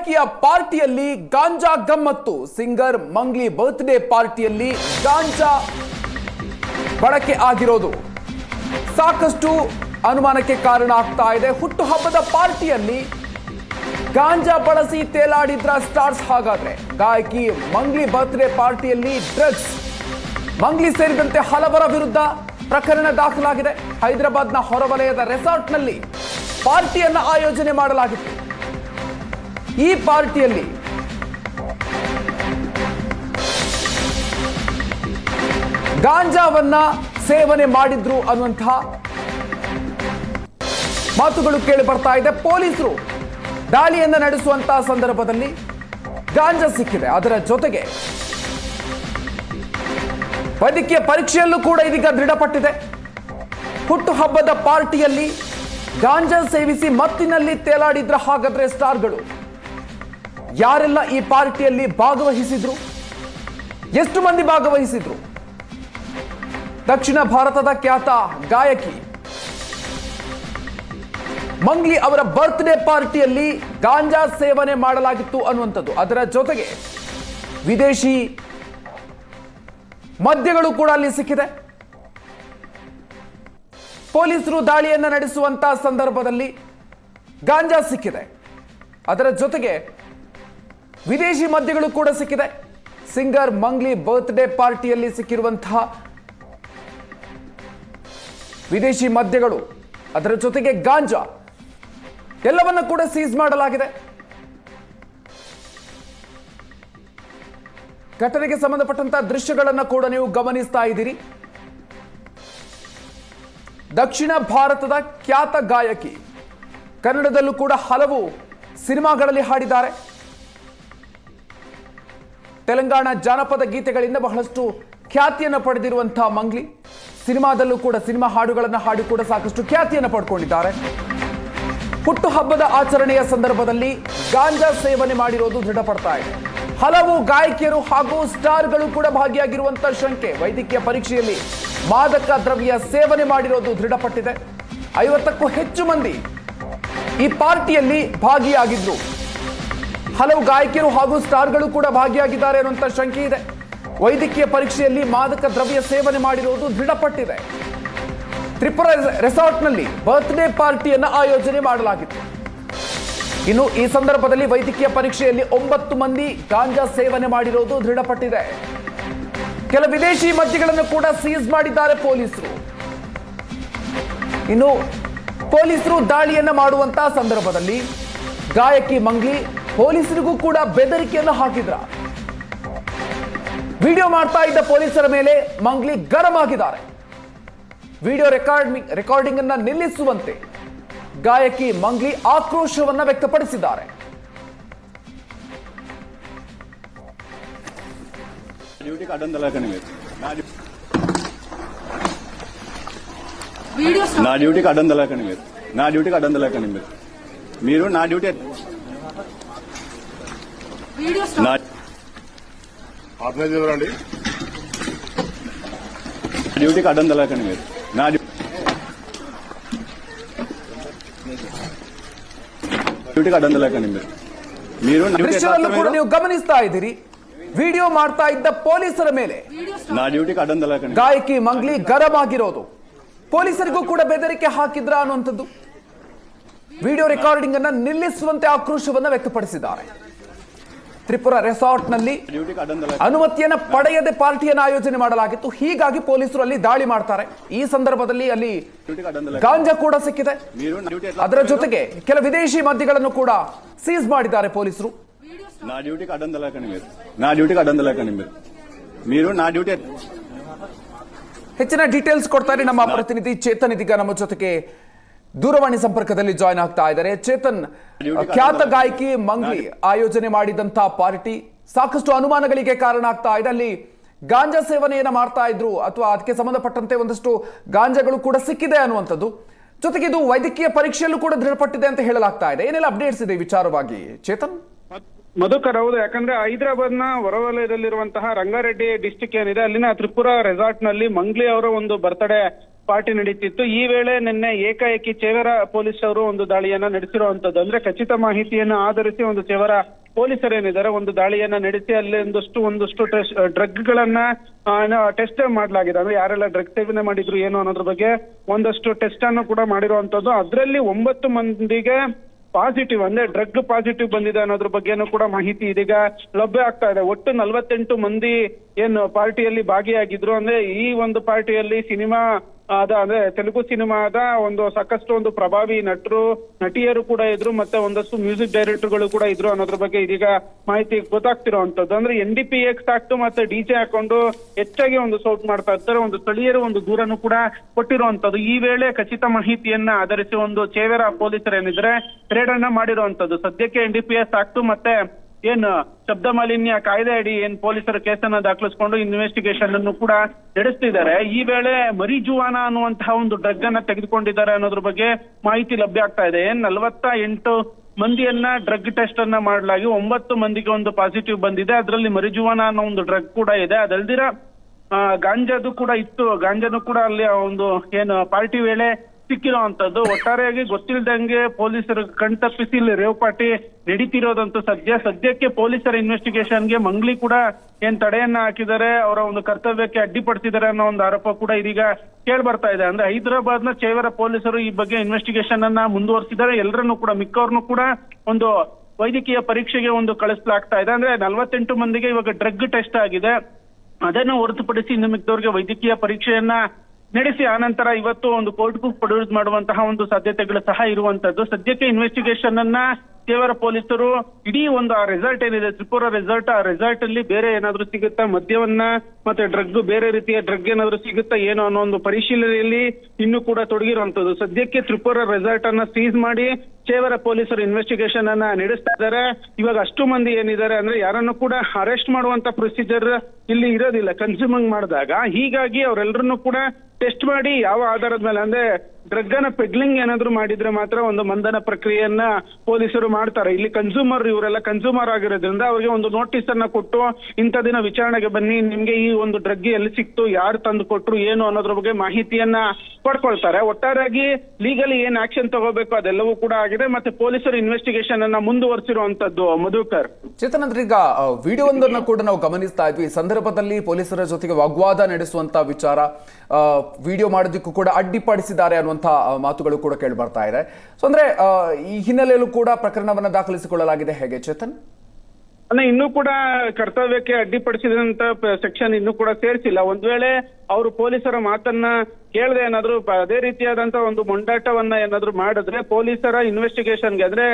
ಗಾಯಕಿಯ ಪಾರ್ಟಿಯಲ್ಲಿ ಗಾಂಜಾ ಗಮ್ಮತ್ತು. Singer Mangli birthday ಪಾರ್ಟಿಯಲ್ಲಿ ಗಾಂಜಾ ಬಳಕೆ ಆಗಿರೋದು. ಸಾಕಷ್ಟು ಅನುಮಾನಕ್ಕೆ ಕಾರಣ ಆಗ್ತಾ ಇದೆ. ಹುಟ್ಟುಹಬ್ಬದ ಪಾರ್ಟಿಯಲ್ಲಿ ಗಾಂಜಾ ಬಳಸಿ ತೇಲಾಡಿದ್ರ ಸ್ಟಾರ್ಸ್ ಹಾಗಾದ್ರೆ. ಗಾಯಕಿ ಮಂಗ್ಲಿ ಬರ್ತ್ಡೇ ಪಾರ್ಟಿಯಲ್ಲಿ ಡ್ರಗ್ಸ್ ಮಂಗ್ಲಿ ಸೇರಿದಂತೆ ಹಲವರ ವಿರುದ್ಧ ಪ್ರಕರಣ ದಾಖಲಾಗಿದೆ. ಹೈದರಾಬಾದ್ನ ಹೊರವಲಯದ ರೆಸಾರ್ಟ್ನಲ್ಲಿ ಪಾರ್ಟಿಯನ್ನ ಆಯೋಜನೆ ಮಾಡಲಾಗಿತ್ತು. ಈ ಪಾರ್ಟಿಯಲ್ಲಿ ಗಾಂಜಾವನ್ನ ಸೇವನೆ ಮಾಡಿದ್ರು ಅನ್ನುವಂತಹ ಮಾತುಗಳು ಕೇಳಿ ಬರ್ತಾ ಇದೆ. ಪೊಲೀಸರು ದಾಳಿಯನ್ನು ನಡೆಸುವಂತಹ ಸಂದರ್ಭದಲ್ಲಿ ಗಾಂಜಾ ಸಿಕ್ಕಿದೆ. ಅದರ ಜೊತೆಗೆ ವೈದ್ಯಕೀಯ ಪರೀಕ್ಷೆಯಲ್ಲೂ ಕೂಡ ಇದೀಗ ದೃಢಪಟ್ಟಿದೆ. ಹುಟ್ಟುಹಬ್ಬದ ಪಾರ್ಟಿಯಲ್ಲಿ ಗಾಂಜಾ ಸೇವಿಸಿ ಮತ್ತಿನಲ್ಲಿ ತೇಲಾಡಿದ್ರ ಹಾಗಾದ್ರೆ ಸ್ಟಾರ್ಗಳು. ಯಾರೆಲ್ಲ ಈ ಪಾರ್ಟಿಯಲ್ಲಿ ಭಾಗವಹಿಸಿದ್ರು? ಎಷ್ಟು ಮಂದಿ ಭಾಗವಹಿಸಿದ್ರು? ದಕ್ಷಿಣ ಭಾರತದ ಖ್ಯಾತ ಗಾಯಕಿ ಮಂಗ್ಲಿ ಅವರ ಬರ್ತ್ಡೇ ಪಾರ್ಟಿಯಲ್ಲಿ ಗಾಂಜಾ ಸೇವನೆ ಮಾಡಲಾಗಿತ್ತು ಅನ್ನುವಂಥದ್ದು. ಅದರ ಜೊತೆಗೆ ವಿದೇಶಿ ಮದ್ಯಗಳು ಕೂಡ ಅಲ್ಲಿ ಸಿಕ್ಕಿದೆ. ಪೊಲೀಸರು ದಾಳಿಯನ್ನ ನಡೆಸುವಂತಹ ಸಂದರ್ಭದಲ್ಲಿ ಗಾಂಜಾ ಸಿಕ್ಕಿದೆ. ಅದರ ಜೊತೆಗೆ ವಿದೇಶಿ ಮದ್ಯಗಳು ಕೂಡ ಸಿಕ್ಕಿದೆ. ಸಿಂಗರ್ ಮಂಗ್ಲಿ ಬರ್ತ್ಡೇ ಪಾರ್ಟಿಯಲ್ಲಿ ಸಿಕ್ಕಿರುವಂತಹ ವಿದೇಶಿ ಮದ್ಯಗಳು, ಅದರ ಜೊತೆಗೆ ಗಾಂಜಾ, ಎಲ್ಲವನ್ನ ಕೂಡ ಸೀಸ್ ಮಾಡಲಾಗಿದೆ. ಘಟನೆಗೆ ಸಂಬಂಧಪಟ್ಟಂತಹ ದೃಶ್ಯಗಳನ್ನು ಕೂಡ ನೀವು ಗಮನಿಸ್ತಾ ಇದ್ದೀರಿ. ದಕ್ಷಿಣ ಭಾರತದ ಖ್ಯಾತ ಗಾಯಕಿ, ಕನ್ನಡದಲ್ಲೂ ಕೂಡ ಹಲವು ಸಿನಿಮಾಗಳಲ್ಲಿ ಹಾಡಿದ್ದಾರೆ. ತೆಲಂಗಾಣ ಜಾನಪದ ಗೀತೆಗಳಿಂದ ಬಹಳಷ್ಟು ಖ್ಯಾತಿಯನ್ನು ಪಡೆದಿರುವಂತಹ ಮಂಗ್ಲಿ. ಸಿನಿಮಾದಲ್ಲೂ ಕೂಡ ಸಿನಿಮಾ ಹಾಡುಗಳನ್ನು ಹಾಡಿ ಕೂಡ ಸಾಕಷ್ಟು ಖ್ಯಾತಿಯನ್ನು ಪಡ್ಕೊಂಡಿದ್ದಾರೆ. ಹುಟ್ಟುಹಬ್ಬದ ಆಚರಣೆಯ ಸಂದರ್ಭದಲ್ಲಿ ಗಾಂಜಾ ಸೇವನೆ ಮಾಡಿರೋದು ದೃಢಪಡ್ತಾ ಇದೆ. ಹಲವು ಗಾಯಕಿಯರು ಹಾಗೂ ಸ್ಟಾರ್ಗಳು ಕೂಡ ಭಾಗಿಯಾಗಿರುವಂತಹ ಶಂಕೆ ವೈದ್ಯಕೀಯ ಪರೀಕ್ಷೆಯಲ್ಲಿ ಮಾದಕ ದ್ರವ್ಯ ಸೇವನೆ ಮಾಡಿರೋದು ದೃಢಪಟ್ಟಿದೆ. ಐವತ್ತಕ್ಕೂ ಹೆಚ್ಚು ಮಂದಿ ಈ ಪಾರ್ಟಿಯಲ್ಲಿ ಭಾಗಿಯಾಗಿದ್ರು. ಹಲವು ಗಾಯಕಿಯರು ಹಾಗೂ ಸ್ಟಾರ್ಗಳು ಕೂಡ ಭಾಗಿಯಾಗಿದ್ದಾರೆ ಅನ್ನುವಂಥ ಶಂಕೆ ಇದೆ. ವೈದ್ಯಕೀಯ ಪರೀಕ್ಷೆಯಲ್ಲಿ ಮಾದಕ ದ್ರವ್ಯ ಸೇವನೆ ಮಾಡಿರುವುದು ದೃಢಪಟ್ಟಿದೆ. ತ್ರಿಪುರ ರೆಸಾರ್ಟ್ನಲ್ಲಿ ಬರ್ತ್ಡೇ ಪಾರ್ಟಿಯನ್ನು ಆಯೋಜನೆ ಮಾಡಲಾಗಿತ್ತು. ಇನ್ನು ಈ ಸಂದರ್ಭದಲ್ಲಿ ವೈದ್ಯಕೀಯ ಪರೀಕ್ಷೆಯಲ್ಲಿ ಒಂಬತ್ತು ಮಂದಿ ಗಾಂಜಾ ಸೇವನೆ ಮಾಡಿರೋದು ದೃಢಪಟ್ಟಿದೆ. ಕೆಲ ವಿದೇಶಿ ಮದ್ಯಗಳನ್ನು ಕೂಡ ಸೀಸ್ ಮಾಡಿದ್ದಾರೆ ಪೊಲೀಸರು. ಇನ್ನು ಪೊಲೀಸರು ದಾಳಿಯನ್ನ ಮಾಡುವಂತಹ ಸಂದರ್ಭದಲ್ಲಿ ಗಾಯಕಿ ಮಂಗ್ಲಿ ಪೊಲೀಸರಿಗೂ ಕೂಡ ಬೆದರಿಕೆಯನ್ನು ಹಾಕಿದ್ರ ವಿಡಿಯೋ ಮಾಡ್ತಾ ಇದ್ದ ಪೊಲೀಸರ ಮೇಲೆ ಮಂಗ್ಲಿ ಗರಂ ಆಗಿದ್ದಾರೆ ವಿಡಿಯೋ ರೆಕಾರ್ಡ್ ರೆಕಾರ್ಡಿಂಗ್ ಅನ್ನ ನಿಲ್ಲಿಸುವಂತೆ ಗಾಯಕಿ ಮಂಗ್ಲಿ ಆಕ್ರೋಶವನ್ನ ವ್ಯಕ್ತಪಡಿಸಿದ್ದಾರೆ డ్యూటీకి అడ్డం తెలకండి మీరు నా డ్యూ- వీడియో నా డ్యూటీకి అడ్డం తెలకండి మీరు నా డ్యూటీకి అడ్డం తెలకండి మీరు మీరు నా డ్యూటీ వీడియో నా ఆర్గనైజ్ ఎవరండి డ్యూటీకి అడ్డం తెలకండి మీరు నా డ్యూ- డ్యూటీకి అడ్డం తెలకండి మీరు మీరు నా డ్యూటీ ఎట్లా ದೃಶ್ಯದಲ್ಲೂ ಕೂಡ వస్తారు ನೀವು ಗಮನಿಸ್ತಾ ಇದ್ದೀರಿ ವಿಡಿಯೋ ಮಾಡ್ತಾ ಇದ್ದ ಪೊಲೀಸರ ಮೇಲೆ మీరు? నా డ్యూటీకి అడ్డం తెలకండి ಗಾಯಕಿ ಮಂಗ್ಲಿ ಗರಂ ಆಗಿರೋದು ಪೊಲೀಸರಿಗೂ ಕೂಡ ಬೆದರಿಕೆ ಹಾಕಿದ್ರ ಅನ್ನುವಂಥದ್ದು ವಿಡಿಯೋ ರೆಕಾರ್ಡಿಂಗ್ ಅನ್ನ ನಿಲ್ಲಿಸುವಂತೆ ಆಕ್ರೋಶವನ್ನ ವ್ಯಕ್ತಪಡಿಸಿದ್ದಾರೆ ತ್ರಿಪುರ ರೆಸಾರ್ಟ್ನಲ್ಲಿ డ్యూటీకి అడ్డం తెలకండి ಅನುಮತಿಯನ್ನ ಪಡೆಯದೆ ಪಾರ್ಟಿಯನ್ನು ಆಯೋಜನೆ ಮಾಡಲಾಗಿತ್ತು ಹೀಗಾಗಿ ಪೊಲೀಸರು ಅಲ್ಲಿ ದಾಳಿ ಮಾಡ್ತಾರೆ ಈ ಸಂದರ್ಭದಲ್ಲಿ ಅಲ್ಲಿ డ్యూటీకి అడ్డం తెలకండి ಗಾಂಜಾ ಕೂಡ ಸಿಕ್ಕಿದೆ మీరు నా డ్యూటీ ఎట్లా ಅದರ వస్తారు? ಜೊತೆಗೆ ಕೆಲ ವಿದೇಶಿ ಮದ್ಯಗಳನ್ನು ಕೂಡ ಸೀಸ್ ಮಾಡಿದ್ದಾರೆ ಪೊಲೀಸರು నా డ్యూటీకి అడ్డం తెలకండి మీరు నా డ్యూటీకి అడ్డం తెలకండి మీరు మీరు నా డ్యూటీ ಹೆಚ್ಚಿನ ಡೀಟೇಲ್ಸ್ ಕೊಡ್ತಾರೆ ನಮ್ಮ ಪ್ರತಿನಿಧಿ ಚೇತನ್ ಇದೀಗ ನಮ್ಮ ಜೊತೆಗೆ ದೂರವಾಣಿ ಸಂಪರ್ಕದಲ್ಲಿ ಜಾಯ್ನ್ ಆಗ್ತಾ ಇದ್ದಾರೆ. ಚೇತನ್ ಖ್ಯಾತ ಗಾಯಕಿ ಮಂಗ್ಲಿ ಆಯೋಜನೆ ಮಾಡಿದಂತಹ ಪಾರ್ಟಿ ಸಾಕಷ್ಟು ಅನುಮಾನಗಳಿಗೆ ಕಾರಣ ಆಗ್ತಾ ಇದೆ. ಅಲ್ಲಿ ಗಾಂಜಾ ಸೇವನೆಯನ್ನ ಮಾಡ್ತಾ ಇದ್ರು ಅಥವಾ ಅದಕ್ಕೆ ಸಂಬಂಧಪಟ್ಟಂತೆ ಒಂದಷ್ಟು ಗಾಂಜಾಗಳು ಕೂಡ ಸಿಕ್ಕಿದೆ ಅನ್ನುವಂಥದ್ದು. ಜೊತೆಗೆ ಇದು ವೈದ್ಯಕೀಯ ಪರೀಕ್ಷೆಯಲ್ಲೂ ಕೂಡ ದೃಢಪಟ್ಟಿದೆ ಅಂತ ಹೇಳಲಾಗ್ತಾ ಇದೆ. ಏನೆಲ್ಲ ಅಪ್ಡೇಟ್ಸ್ ಇದೆ ವಿಚಾರವಾಗಿ ಚೇತನ್? ಮಧುಕರ್ ಹೌದು ಯಾಕಂದ್ರೆ ಹೈದರಾಬಾದ್ನ ಹೊರವಲಯದಲ್ಲಿರುವಂತಹ ರಂಗಾರೆಡ್ಡಿ ಡಿಸ್ಟಿಕ್ ಏನಿದೆ ಅಲ್ಲಿನ ತ್ರಿಪುರ ರೆಸಾರ್ಟ್ನಲ್ಲಿ ಮಂಗ್ಲಿ ಅವರ ಒಂದು ಬರ್ತ್ಡೇ ಪಾರ್ಟಿ ನಡೀತಿತ್ತು. ಈ ವೇಳೆ ನಿನ್ನೆ ಏಕಾಏಕಿ ಚೇವರ ಪೊಲೀಸ್ ಅವರು ಒಂದು ದಾಳಿಯನ್ನ ನಡೆಸಿರುವಂತದ್ದು. ಅಂದ್ರೆ ಖಚಿತ ಮಾಹಿತಿಯನ್ನ ಆಧರಿಸಿ ಒಂದು ಚೇವರ ಪೊಲೀಸರು ಏನಿದ್ದಾರೆ ಒಂದು ದಾಳಿಯನ್ನ ನಡೆಸಿ ಅಲ್ಲಿ ಒಂದಷ್ಟು ಒಂದಷ್ಟು ಡ್ರಗ್ ಗಳನ್ನ ಟೆಸ್ಟ್ ಮಾಡಲಾಗಿದೆ. ಅಂದ್ರೆ ಯಾರೆಲ್ಲ ಡ್ರಗ್ ಸೇವನೆ ಮಾಡಿದ್ರು ಏನು ಅನ್ನೋದ್ರ ಬಗ್ಗೆ ಒಂದಷ್ಟು ಟೆಸ್ಟ್ ಅನ್ನು ಕೂಡ ಮಾಡಿರುವಂತದ್ದು. ಅದರಲ್ಲಿ ಒಂಬತ್ತು ಮಂದಿಗೆ ಪಾಸಿಟಿವ್, ಅಂದ್ರೆ ಡ್ರಗ್ ಪಾಸಿಟಿವ್ ಬಂದಿದೆ ಅನ್ನೋದ್ರ ಬಗ್ಗೆನೂ ಕೂಡ ಮಾಹಿತಿ ಇದೀಗ ಲಭ್ಯ ಆಗ್ತಾ ಇದೆ. ಒಟ್ಟು ನಲವತ್ತೆಂಟು ಮಂದಿ ಏನು ಪಾರ್ಟಿಯಲ್ಲಿ ಭಾಗಿಯಾಗಿದ್ರು. ಅಂದ್ರೆ ಈ ಒಂದು ಪಾರ್ಟಿಯಲ್ಲಿ ಸಿನಿಮಾ ಅದ ಅಂದ್ರೆ ತೆಲುಗು ಸಿನಿಮಾದ ಒಂದು ಸಾಕಷ್ಟು ಒಂದು ಪ್ರಭಾವಿ ನಟರು, ನಟಿಯರು ಕೂಡ ಇದ್ರು, ಮತ್ತೆ ಒಂದಷ್ಟು ಮ್ಯೂಸಿಕ್ ಡೈರೆಕ್ಟರ್ಗಳು ಕೂಡ ಇದ್ರು ಅನ್ನೋದ್ರ ಬಗ್ಗೆ ಇದೀಗ ಮಾಹಿತಿ ಗೊತ್ತಾಗ್ತಿರೋವಂಥದ್ದು ಅಂದ್ರೆ N D P S act ಮತ್ತೆ ಡಿಜೆ ಹಾಕೊಂಡು ಹೆಚ್ಚಾಗಿ ಒಂದು ಸೌಟ್ ಮಾಡ್ತಾ ಇರ್ತಾರೆ. ಒಂದು ಸ್ಥಳೀಯರು ಒಂದು ದೂರನ್ನು ಕೂಡ ಕೊಟ್ಟಿರುವಂತದ್ದು ಈ ವೇಳೆ ಖಚಿತ ಮಾಹಿತಿಯನ್ನ ಆಧರಿಸಿ ಒಂದು ಚೇವೆರ ಪೊಲೀಸರು ಏನಿದ್ರೆ ರೇಡ್ ಅನ್ನ ಮಾಡಿರುವಂತದ್ದು ಸದ್ಯಕ್ಕೆ N D P S act ಮತ್ತೆ ಏನ್, ಶಬ್ದ ಮಾಲಿನ್ಯ ಕಾಯ್ದೆ ಅಡಿ ಏನ್ ಪೊಲೀಸರು ಕೇಸನ್ನ ದಾಖಲಿಸಿಕೊಂಡು ಇನ್ವೆಸ್ಟಿಗೇಷನ್ ಅನ್ನು ಕೂಡ ನಡೆಸ್ತಿದ್ದಾರೆ. ಈ ವೇಳೆ ಮರಿಜುವಾನ ಅನ್ನುವಂತಹ ಒಂದು ಡ್ರಗ್ ಅನ್ನ ತೆಗೆದುಕೊಂಡಿದ್ದಾರೆ ಅನ್ನೋದ್ರ ಬಗ್ಗೆ ಮಾಹಿತಿ ಲಭ್ಯ ಆಗ್ತಾ ಇದೆ. ನಲವತ್ತ ಎಂಟು ಮಂದಿಯನ್ನ ಡ್ರಗ್ ಟೆಸ್ಟ್ ಅನ್ನ ಮಾಡಲಾಗಿ ಒಂಬತ್ತು ಮಂದಿಗೆ ಒಂದು ಪಾಸಿಟಿವ್ ಬಂದಿದೆ. ಅದರಲ್ಲಿ ಮರಿಜುವಾನ ಅನ್ನೋ ಒಂದು ಡ್ರಗ್ ಕೂಡ ಇದೆ. ಅದಲ್ದಿರ ಗಾಂಜಾದು ಕೂಡ ಇತ್ತು. ಗಾಂಜಾನು ಕೂಡ ಅಲ್ಲಿ ಒಂದು, ಏನು, ಪಾರ್ಟಿ ವೇಳೆ ಸಿಕ್ಕಿರುವಂತದ್ದು ಒಟ್ಟಾರೆಯಾಗಿ ಗೊತ್ತಿಲ್ದಂಗೆ ಪೊಲೀಸರು ಕಣ್ತಪ್ಪಿಸಿ ಇಲ್ಲಿ ರೇವ್ ಪಾರ್ಟಿ ನಡೀತಿರೋದಂತೂ ಸದ್ಯ. ಸದ್ಯಕ್ಕೆ ಪೊಲೀಸರ ಇನ್ವೆಸ್ಟಿಗೇಷನ್ಗೆ ಮಂಗ್ಲಿ ಕೂಡ ಏನ್ ತಡೆಯನ್ನ ಹಾಕಿದ್ದಾರೆ, ಅವರ ಒಂದು ಕರ್ತವ್ಯಕ್ಕೆ ಅಡ್ಡಿಪಡಿಸಿದ್ದಾರೆ ಅನ್ನೋ ಒಂದು ಆರೋಪ ಕೂಡ ಇದೀಗ ಕೇಳಿ ಬರ್ತಾ ಇದೆ. ಅಂದ್ರೆ ಹೈದರಾಬಾದ್ನ ಚೇವರ ಪೊಲೀಸರು ಈ ಬಗ್ಗೆ ಇನ್ವೆಸ್ಟಿಗೇಷನ್ ಅನ್ನ ಮುಂದುವರಿಸಿದ್ದಾರೆ. ಎಲ್ಲರನ್ನು ಕೂಡ, ಮಿಕ್ಕವ್ರನ್ನು ಕೂಡ ಒಂದು ವೈದ್ಯಕೀಯ ಪರೀಕ್ಷೆಗೆ ಒಂದು ಕಳಿಸ್ಲಾಗ್ತಾ ಇದೆ. ಅಂದ್ರೆ ನಲವತ್ತೆಂಟು ಮಂದಿಗೆ ಇವಾಗ ಡ್ರಗ್ ಟೆಸ್ಟ್ ಆಗಿದೆ. ಅದನ್ನು ಹೊರತುಪಡಿಸಿ ಇನ್ನು ಮಿಕ್ಕವ್ರಿಗೆ ವೈದ್ಯಕೀಯ ಪರೀಕ್ಷೆಯನ್ನ ನಡೆಸಿ ಆನಂತರ ಇವತ್ತು ಒಂದು ಕೋರ್ಟ್ಗೂ ಪ್ರೊಡ್ಯೂಸ್ ಮಾಡುವಂತಹ ಒಂದು ಸಾಧ್ಯತೆಗಳು ಸಹ ಇರುವಂತದ್ದು. ಸದ್ಯಕ್ಕೆ ಇನ್ವೆಸ್ಟಿಗೇಷನ್ ಅನ್ನ ಕೇವಲ ಪೊಲೀಸರು ಇಡೀ ಒಂದು ಆ ರಿಸಲ್ಟ್ ಏನಿದೆ, ತ್ರಿಪುರ ರಿಸಲ್ಟ್ ಆ ರಿಸಲ್ಟ್ ಅಲ್ಲಿ ಬೇರೆ ಏನಾದ್ರೂ ಸಿಗುತ್ತಾ? ಮದ್ಯವನ್ನ ಮತ್ತೆ ಡ್ರಗ್ ಬೇರೆ ರೀತಿಯ ಡ್ರಗ್ ಏನಾದ್ರೂ ಸಿಗುತ್ತಾ ಏನೋ ಅನ್ನೋ ಒಂದು ಪರಿಶೀಲನೆಯಲ್ಲಿ ಇನ್ನೂ ಕೂಡ ತೊಡಗಿರುವಂತದ್ದು. ಸದ್ಯಕ್ಕೆ ತ್ರಿಪುರ ರಿಸಲ್ಟ್ ಅನ್ನ ಸೀಸ್ ಮಾಡಿ ಚೇವರ ಪೊಲೀಸರು ಇನ್ವೆಸ್ಟಿಗೇಷನ್ ಅನ್ನ ನಡೆಸ್ತಾ ಇದ್ದಾರೆ. ಇವಾಗ ಅಷ್ಟು ಮಂದಿ ಏನಿದ್ದಾರೆ ಅಂದ್ರೆ ಯಾರನ್ನು ಕೂಡ ಅರೆಸ್ಟ್ ಮಾಡುವಂತ ಪ್ರೊಸೀಜರ್ ಇಲ್ಲಿ ಇರೋದಿಲ್ಲ. ಕನ್ಸ್ಯೂಮಿಂಗ್ ಮಾಡಿದಾಗ ಹೀಗಾಗಿ ಅವರೆಲ್ಲರನ್ನೂ ಕೂಡ ಟೆಸ್ಟ್ ಮಾಡಿ ಯಾವ ಆಧಾರದ ಮೇಲೆ ಅಂದ್ರೆ ಡ್ರಗ್ ಅನ್ನ ಪೆಡ್ಲಿಂಗ್ ಏನಾದ್ರು ಮಾಡಿದ್ರೆ ಮಾತ್ರ ಒಂದು ಮಂದನ ಪ್ರಕ್ರಿಯೆಯನ್ನ ಪೊಲೀಸರು ಮಾಡ್ತಾರೆ. ಇಲ್ಲಿ ಕನ್ಸ್ಯೂಮರ್ ಇವರೆಲ್ಲ ಕನ್ಸ್ಯೂಮರ್ ಆಗಿರೋದ್ರಿಂದ ಅವರಿಗೆ ಒಂದು ನೋಟಿಸ್ ಅನ್ನ ಕೊಟ್ಟು ಇಂಥ ದಿನ ವಿಚಾರಣೆಗೆ ಬನ್ನಿ, ನಿಮ್ಗೆ ಈ ಒಂದು ಡ್ರಗ್ ಎಲ್ಲಿ ಸಿಕ್ತು, ಯಾರು ತಂದು ಕೊಟ್ರು, ಏನು ಅನ್ನೋದ್ರ ಬಗ್ಗೆ ಮಾಹಿತಿಯನ್ನ ಪಡ್ಕೊಳ್ತಾರೆ. ಒಟ್ಟಾರೆಯಾಗಿ ಲೀಗಲಿ ಏನ್ ಆಕ್ಷನ್ ತಗೋಬೇಕು ಅದೆಲ್ಲವೂ ಕೂಡ ಆಗಿದೆ. ಮತ್ತೆ ಪೊಲೀಸರು ಇನ್ವೆಸ್ಟಿಗೇಷನ್ ಅನ್ನ ಮುಂದುವರಿಸಿರುವಂತದ್ದು ಮಧುಕರ್. ಚೇತನ್ ಅಂದ್ರೆ ಈಗ ವಿಡಿಯೋ ಒಂದನ್ನ ಕೂಡ ನಾವು ಗಮನಿಸ್ತಾ ಇದ್ವಿ. ಈ ಸಂದರ್ಭದಲ್ಲಿ ಪೊಲೀಸರ ಜೊತೆಗೆ ವಾಗ್ವಾದ ನಡೆಸುವಂತ ವಿಚಾರ ವಿಡಿಯೋ ಮಾಡೋದಕ್ಕೂ ಕೂಡ ಅಡ್ಡಿಪಡಿಸಿದ್ದಾರೆ ಆ, ಮಾತುಗಳು ಕೂಡ ಕೇಳಿ ಬರ್ತಾ ಇದೆ. ಸೊ ಅಂದ್ರೆ ಈ ಹಿನ್ನೆಲೆಯಲ್ಲೂ ಕೂಡ ಪ್ರಕರಣವನ್ನ ದಾಖಲಿಸಿಕೊಳ್ಳಲಾಗಿದೆ ಹೇಗೆ ಚೇತನ್? ಅಂದ್ರೆ ಇನ್ನೂ ಕೂಡ ಕರ್ತವ್ಯಕ್ಕೆ ಅಡ್ಡಿಪಡಿಸಿದಂತ ಸೆಕ್ಷನ್ ಇನ್ನೂ ಕೂಡ ಸೇರಿಸಿಲ್ಲ. ಒಂದ್ ವೇಳೆ ಅವರು ಪೊಲೀಸರ ಮಾತನ್ನ ಕೇಳದೆ ಏನಾದ್ರು ಅದೇ ರೀತಿಯಾದಂತ ಒಂದು ಮೊಂಡಾಟವನ್ನ ಏನಾದ್ರು ಮಾಡಿದ್ರೆ ಪೊಲೀಸರ ಇನ್ವೆಸ್ಟಿಗೇಷನ್ಗೆ ಅಂದ್ರೆ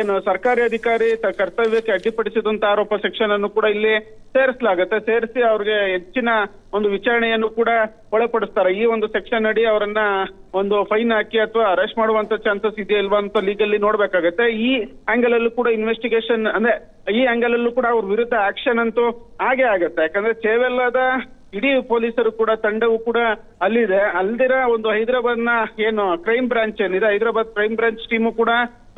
ಏನು ಸರ್ಕಾರಿ ಅಧಿಕಾರಿ ಕರ್ತವ್ಯಕ್ಕೆ ಅಡ್ಡಿಪಡಿಸಿದಂತ ಆರೋಪ ಸೆಕ್ಷನ್ ಅನ್ನು ಕೂಡ ಇಲ್ಲಿ ಸೇರಿಸಲಾಗುತ್ತೆ. ಸೇರಿಸಿ ಅವ್ರಿಗೆ ಹೆಚ್ಚಿನ ಒಂದು ವಿಚಾರಣೆಯನ್ನು ಕೂಡ ಒಳಪಡಿಸ್ತಾರೆ. ಈ ಒಂದು ಸೆಕ್ಷನ್ ಅಡಿ ಅವರನ್ನ ಒಂದು ಫೈನ್ ಹಾಕಿ ಅಥವಾ ಅರೆಸ್ಟ್ ಮಾಡುವಂತ ಚಾನ್ಸಸ್ ಇದೆಯಾ ಇಲ್ವಾ ಅಂತ ಲೀಗಲ್ಲಿ ನೋಡ್ಬೇಕಾಗತ್ತೆ. ಈ ಆಂಗಲ್ ಅಲ್ಲೂ ಕೂಡ ಇನ್ವೆಸ್ಟಿಗೇಷನ್ ಅಂದ್ರೆ, ಈ ಆಂಗಲ್ ಅಲ್ಲೂ ಕೂಡ ಅವ್ರ ವಿರುದ್ಧ ಆಕ್ಷನ್ ಅಂತೂ ಹಾಗೆ ಆಗುತ್ತೆ. ಯಾಕಂದ್ರೆ ಚೇವೆಲ್ಲದ ಇಡೀ ಪೊಲೀಸರು ಕೂಡ ತಂಡವು ಕೂಡ ಅಲ್ಲಿದೆ. ಅಲ್ದಿರ ಒಂದು ಹೈದರಾಬಾದ್ನ ಏನು ಕ್ರೈಮ್ ಬ್ರಾಂಚ್ ಏನಿದೆ, ಹೈದರಾಬಾದ್ ಕ್ರೈಮ್ ಬ್ರಾಂಚ್ ಟೀಮು ಕೂಡ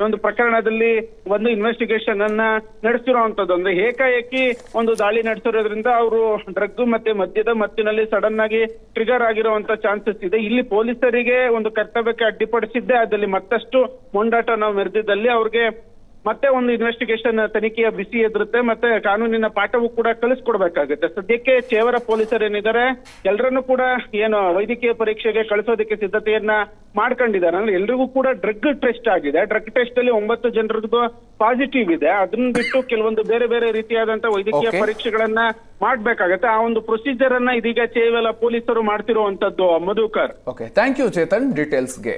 ಒಂದು ಪ್ರಕರಣದಲ್ಲಿ ಒಂದು ಇನ್ವೆಸ್ಟಿಗೇಷನ್ ಅನ್ನ ನಡೆಸಿರುವಂತದ್ದು ಅಂದ್ರೆ ಏಕಾಏಕಿ ಒಂದು ದಾಳಿ ನಡೆಸಿರೋದ್ರಿಂದ ಅವರು ಡ್ರಗ್ ಮತ್ತೆ ಮದ್ಯದ ಮತ್ತಿನಲ್ಲಿ ಸಡನ್ ಆಗಿ ಟ್ರಿಗರ್ ಆಗಿರುವಂತ ಚಾನ್ಸಸ್ ಇದೆ. ಇಲ್ಲಿ ಪೊಲೀಸರಿಗೆ ಒಂದು ಕರ್ತವ್ಯಕ್ಕೆ ಅಡ್ಡಿಪಡಿಸಿದ್ದೆ ಅದಲ್ಲಿ ಮತ್ತಷ್ಟು ಮುಂಡಾಟ ನಾವು ಮೆರೆದಿದ್ದಲ್ಲಿ ಅವ್ರಿಗೆ ಮತ್ತೆ ಒಂದು ಇನ್ವೆಸ್ಟಿಗೇಷನ್ ತನಿಖೆಯ ಬಿಸಿ ಎದುರುತ್ತೆ ಮತ್ತೆ ಕಾನೂನಿನ ಪಾಠವೂ ಕೂಡ ಕಳಿಸ್ಕೊಡ್ಬೇಕಾಗುತ್ತೆ ಸದ್ಯಕ್ಕೆ ಚೇವರ ಪೊಲೀಸರು ಏನಿದ್ದಾರೆ ಎಲ್ಲರನ್ನೂ ಕೂಡ ಏನು ವೈದ್ಯಕೀಯ ಪರೀಕ್ಷೆಗೆ ಕಳಿಸೋದಕ್ಕೆ ಸಿದ್ಧತೆಯನ್ನ ಮಾಡ್ಕೊಂಡಿದ್ದಾರೆ. ಅಂದ್ರೆ ಎಲ್ರಿಗೂ ಕೂಡ ಡ್ರಗ್ ಟೆಸ್ಟ್ ಆಗಿದೆ. ಡ್ರಗ್ ಟೆಸ್ಟ್ ಅಲ್ಲಿ ಒಂಬತ್ತು ಜನರದ್ದು ಪಾಸಿಟಿವ್ ಇದೆ. ಅದನ್ನ ಬಿಟ್ಟು ಕೆಲವೊಂದು ಬೇರೆ ಬೇರೆ ರೀತಿಯಾದಂತ ವೈದ್ಯಕೀಯ ಪರೀಕ್ಷೆಗಳನ್ನ ಮಾಡ್ಬೇಕಾಗತ್ತೆ. ಆ ಒಂದು ಪ್ರೊಸೀಜರ್ ಅನ್ನ ಇದೀಗ ಚೇವಲ ಪೊಲೀಸರು ಮಾಡ್ತಿರುವಂತದ್ದು Madhukar. Okay thank you Chetan ಡೀಟೇಲ್ಸ್ಗೆ